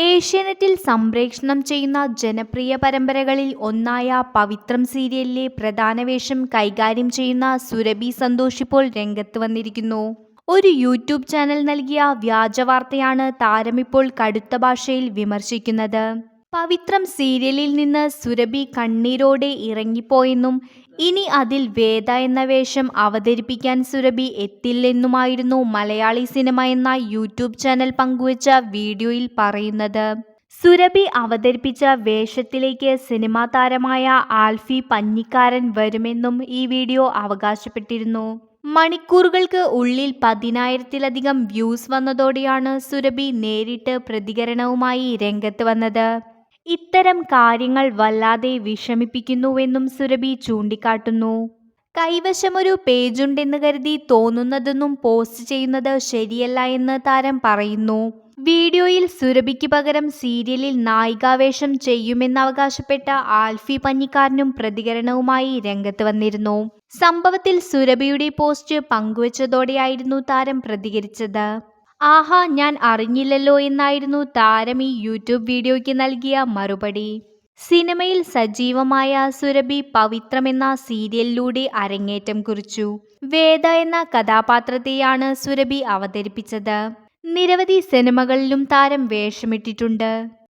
ഏഷ്യാനെറ്റിൽ സംപ്രേക്ഷണം ചെയ്യുന്ന ജനപ്രിയ പരമ്പരകളിൽ ഒന്നായ പവിത്രം സീരിയലിലെ പ്രധാന വേഷം കൈകാര്യം ചെയ്യുന്ന സുരഭി സന്തോഷ് ഇപ്പോൾ രംഗത്ത് വന്നിരിക്കുന്നു. ഒരു യൂട്യൂബ് ചാനൽ നൽകിയ വ്യാജവാർത്തയാണ് താരമിപ്പോൾ കടുത്ത ഭാഷയിൽ വിമർശിക്കുന്നത്. പവിത്രം സീരിയലിൽ നിന്ന് സുരഭി കണ്ണീരോടെ ഇറങ്ങിപ്പോയെന്നും ഇനി അതിൽ വേദ എന്ന വേഷം അവതരിപ്പിക്കാൻ സുരഭി എത്തില്ലെന്നുമായിരുന്നു മലയാളി സിനിമ എന്ന യൂട്യൂബ് ചാനൽ പങ്കുവച്ച വീഡിയോയിൽ പറയുന്നത്. സുരഭി അവതരിപ്പിച്ച വേഷത്തിലേക്ക് സിനിമാ താരമായ ആൽഫി പഞ്ഞിക്കാരൻ വരുമെന്നും ഈ വീഡിയോ അവകാശപ്പെട്ടിരുന്നു. മണിക്കൂറുകൾക്ക് ഉള്ളിൽ പതിനായിരത്തിലധികം വ്യൂസ് വന്നതോടെയാണ് സുരഭി നേരിട്ട് പ്രതികരണവുമായി രംഗത്ത് വന്നത്. ഇത്തരം കാര്യങ്ങൾ വല്ലാതെ വിഷമിപ്പിക്കുന്നുവെന്നും സുരഭി ചൂണ്ടിക്കാട്ടുന്നു. കൈവശമൊരു പേജുണ്ടെന്ന് കരുതി തോന്നുന്നതൊന്നും പോസ്റ്റ് ചെയ്യുന്നത് ശരിയല്ല എന്ന് താരം പറയുന്നു. വീഡിയോയിൽ സുരഭിക്ക് പകരം സീരിയലിൽ നായികാവേഷം ചെയ്യുമെന്നവകാശപ്പെട്ട ആൽഫി പഞ്ഞിക്കാരനും പ്രതികരണവുമായി രംഗത്ത് വന്നിരുന്നു. സംഭവത്തിൽ സുരഭിയുടെ പോസ്റ്റ് പങ്കുവച്ചതോടെയായിരുന്നു താരം പ്രതികരിച്ചത്. ആഹാ ഞാൻ അറിഞ്ഞില്ലല്ലോ എന്നായിരുന്നു താരം ഈ യൂട്യൂബ് വീഡിയോയ്ക്ക് നൽകിയ മറുപടി. സിനിമയിൽ സജീവമായ സുരഭി പവിത്രം എന്ന സീരിയലിലൂടെ അരങ്ങേറ്റം കുറിച്ചു. വേദ എന്ന കഥാപാത്രത്തെയാണ് സുരഭി അവതരിപ്പിച്ചത്. നിരവധി സിനിമകളിലും താരം വേഷമിട്ടിട്ടുണ്ട്.